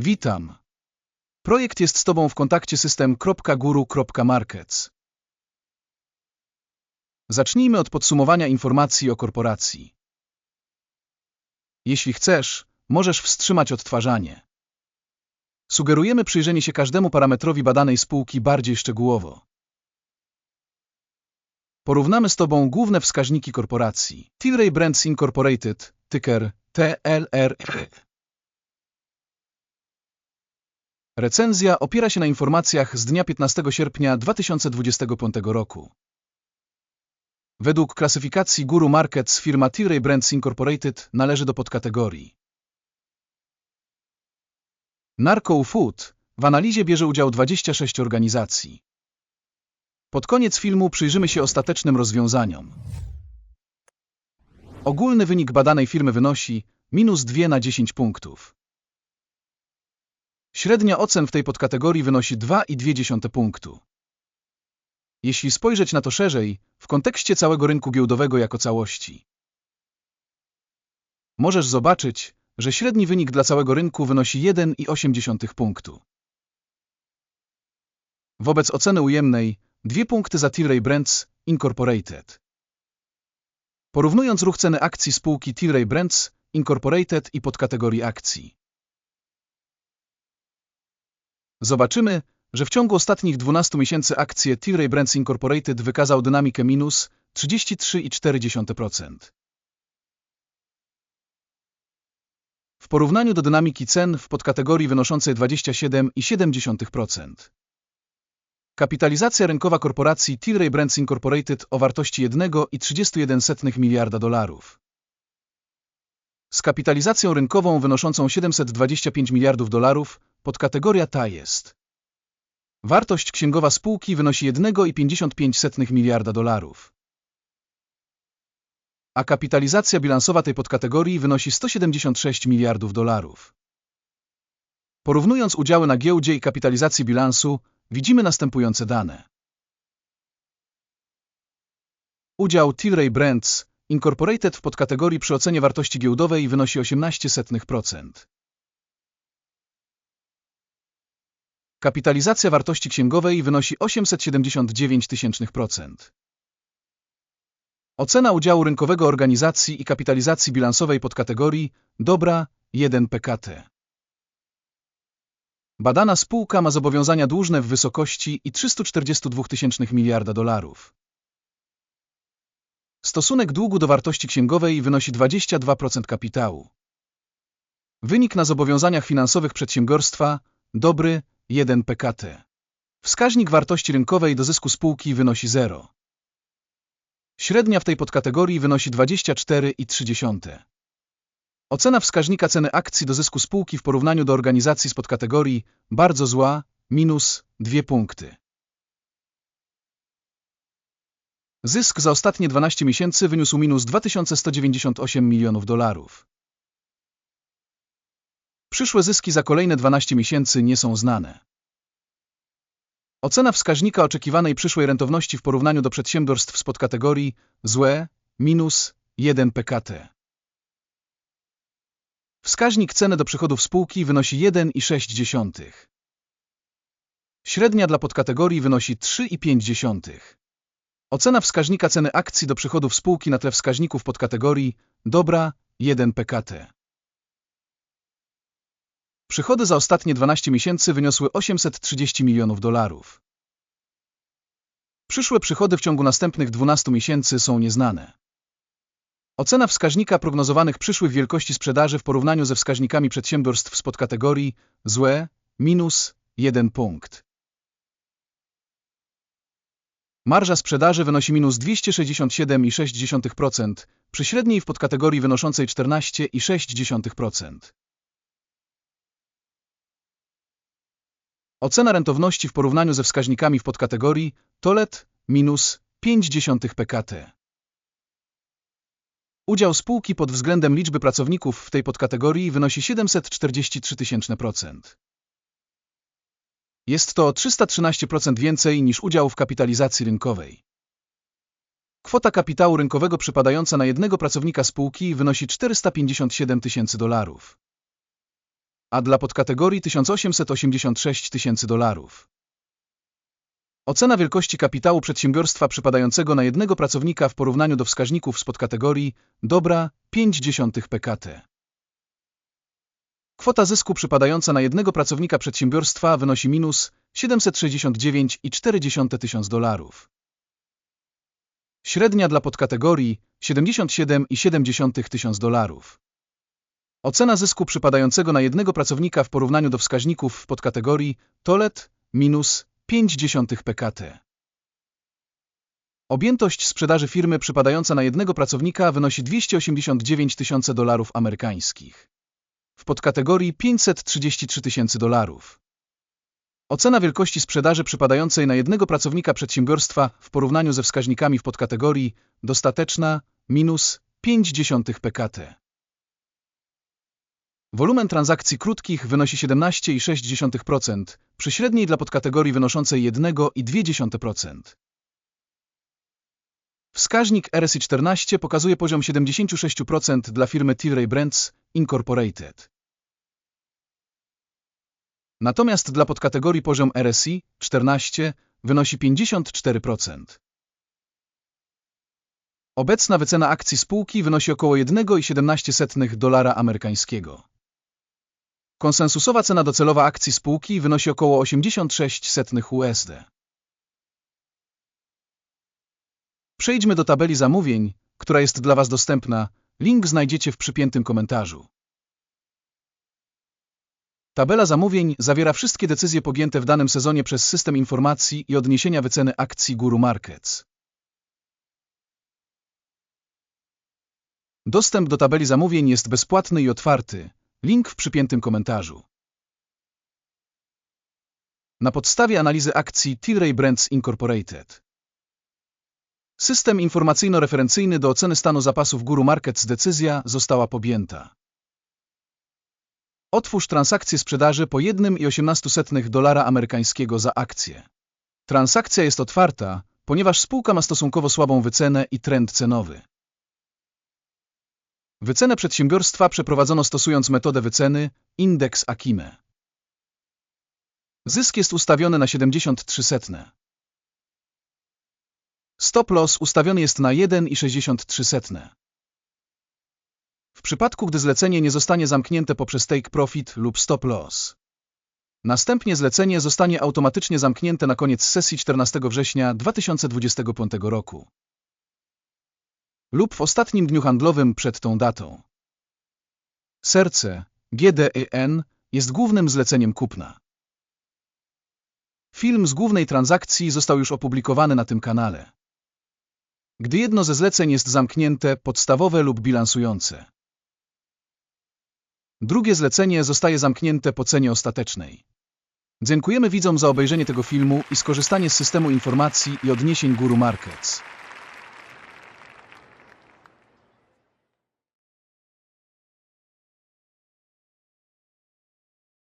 Witam. Projekt jest z Tobą w kontakcie system.guru.markets. Zacznijmy od podsumowania informacji o korporacji. Jeśli chcesz, możesz wstrzymać odtwarzanie. Sugerujemy przyjrzenie się każdemu parametrowi badanej spółki bardziej szczegółowo. Porównamy z Tobą główne wskaźniki korporacji. Tilray Brands Incorporated, tyker TLR. Recenzja opiera się na informacjach z dnia 15 sierpnia 2025 roku. Według klasyfikacji Guru Markets firma Tilray Brands Incorporated należy do podkategorii Narco Food. W analizie bierze udział 26 organizacji. Pod koniec filmu przyjrzymy się ostatecznym rozwiązaniom. Ogólny wynik badanej firmy wynosi minus 2 na 10 punktów. Średnia ocen w tej podkategorii wynosi 2,2 punktu. Jeśli spojrzeć na to szerzej, w kontekście całego rynku giełdowego jako całości, możesz zobaczyć, że średni wynik dla całego rynku wynosi 1,8 punktu. Wobec oceny ujemnej, dwie punkty za Tilray Brands Incorporated. Porównując ruch ceny akcji spółki Tilray Brands Incorporated i podkategorii akcji, zobaczymy, że w ciągu ostatnich 12 miesięcy akcje Tilray Brands Incorporated wykazał dynamikę minus 33,4%. W porównaniu do dynamiki cen w podkategorii wynoszącej 27,7%. Kapitalizacja rynkowa korporacji Tilray Brands Incorporated o wartości 1,31 miliarda dolarów. Z kapitalizacją rynkową wynoszącą 725 miliardów dolarów podkategoria ta jest. Wartość księgowa spółki wynosi 1,55 miliarda dolarów. A kapitalizacja bilansowa tej podkategorii wynosi 176 miliardów dolarów. Porównując udziały na giełdzie i kapitalizację bilansu, widzimy następujące dane. Udział Tilray Brands Incorporated w podkategorii przy ocenie wartości giełdowej wynosi 18%. Kapitalizacja wartości księgowej wynosi 879 tysięcznych procent. Ocena udziału rynkowego organizacji i kapitalizacji bilansowej podkategorii dobra 1 PKT. Badana spółka ma zobowiązania dłużne w wysokości i 342 tysięcznych miliarda dolarów. Stosunek długu do wartości księgowej wynosi 22% kapitału. Wynik na zobowiązaniach finansowych przedsiębiorstwa dobry 1 PKT. Wskaźnik wartości rynkowej do zysku spółki wynosi 0. Średnia w tej podkategorii wynosi 24,3. Ocena wskaźnika ceny akcji do zysku spółki w porównaniu do organizacji z podkategorii bardzo zła minus 2 punkty. Zysk za ostatnie 12 miesięcy wyniósł minus 2198 milionów dolarów. Przyszłe zyski za kolejne 12 miesięcy nie są znane. Ocena wskaźnika oczekiwanej przyszłej rentowności w porównaniu do przedsiębiorstw z podkategorii złe minus 1 PKT. Wskaźnik ceny do przychodów spółki wynosi 1,6. Średnia dla podkategorii wynosi 3,5. Ocena wskaźnika ceny akcji do przychodów spółki na tle wskaźników podkategorii dobra 1 PKT. Przychody za ostatnie 12 miesięcy wyniosły 830 milionów dolarów. Przyszłe przychody w ciągu następnych 12 miesięcy są nieznane. Ocena wskaźnika prognozowanych przyszłych wielkości sprzedaży w porównaniu ze wskaźnikami przedsiębiorstw z podkategorii złe minus 1 punkt. Marża sprzedaży wynosi minus 267,6% przy średniej w podkategorii wynoszącej 14,6%. Ocena rentowności w porównaniu ze wskaźnikami w podkategorii TOLET minus 0,5 PKT. Udział spółki pod względem liczby pracowników w tej podkategorii wynosi 743 000%. Jest to o 313% więcej niż udział w kapitalizacji rynkowej. Kwota kapitału rynkowego przypadająca na jednego pracownika spółki wynosi 457 tysięcy dolarów. A dla podkategorii 1886 tysięcy dolarów. Ocena wielkości kapitału przedsiębiorstwa przypadającego na jednego pracownika w porównaniu do wskaźników z podkategorii dobra 0,5 PKT. Kwota zysku przypadająca na jednego pracownika przedsiębiorstwa wynosi minus 769,4 tysiąc dolarów. Średnia dla podkategorii 77,7 tysiąc dolarów. Ocena zysku przypadającego na jednego pracownika w porównaniu do wskaźników w podkategorii TOLET minus 0,5 PKT. Objętość sprzedaży firmy przypadająca na jednego pracownika wynosi 289 tysiące dolarów amerykańskich. W podkategorii 533 tysięcy dolarów. Ocena wielkości sprzedaży przypadającej na jednego pracownika przedsiębiorstwa w porównaniu ze wskaźnikami w podkategorii dostateczna minus 0,5 PKT. Wolumen transakcji krótkich wynosi 17,6% przy średniej dla podkategorii wynoszącej 1,2%. Wskaźnik RSI 14 pokazuje poziom 76% dla firmy Tilray Brands Incorporated. Natomiast dla podkategorii poziom RSI 14 wynosi 54%. Obecna wycena akcji spółki wynosi około 1,17 dolara amerykańskiego. Konsensusowa cena docelowa akcji spółki wynosi około 86 USD. Przejdźmy do tabeli zamówień, która jest dla Was dostępna. Link znajdziecie w przypiętym komentarzu. Tabela zamówień zawiera wszystkie decyzje podjęte w danym sezonie przez system informacji i odniesienia wyceny akcji Guru Markets. Dostęp do tabeli zamówień jest bezpłatny i otwarty. Link w przypiętym komentarzu. Na podstawie analizy akcji Tilray Brands Incorporated. System informacyjno-referencyjny do oceny stanu zapasów Guru Markets decyzja została podjęta. Otwórz transakcję sprzedaży po 1,18 dolara amerykańskiego za akcję. Transakcja jest otwarta, ponieważ spółka ma stosunkowo słabą wycenę i trend cenowy. Wycenę przedsiębiorstwa przeprowadzono stosując metodę wyceny indeks Akime. Zysk jest ustawiony na 73 setne. Stop loss ustawiony jest na 1,63 setne. W przypadku, gdy zlecenie nie zostanie zamknięte poprzez take profit lub stop loss. Następnie zlecenie zostanie automatycznie zamknięte na koniec sesji 14 września 2025 roku lub w ostatnim dniu handlowym przed tą datą. Serce GDEN jest głównym zleceniem kupna. Film z głównej transakcji został już opublikowany na tym kanale. Gdy jedno ze zleceń jest zamknięte, podstawowe lub bilansujące. Drugie zlecenie zostaje zamknięte po cenie ostatecznej. Dziękujemy widzom za obejrzenie tego filmu i skorzystanie z systemu informacji i odniesień Guru Markets.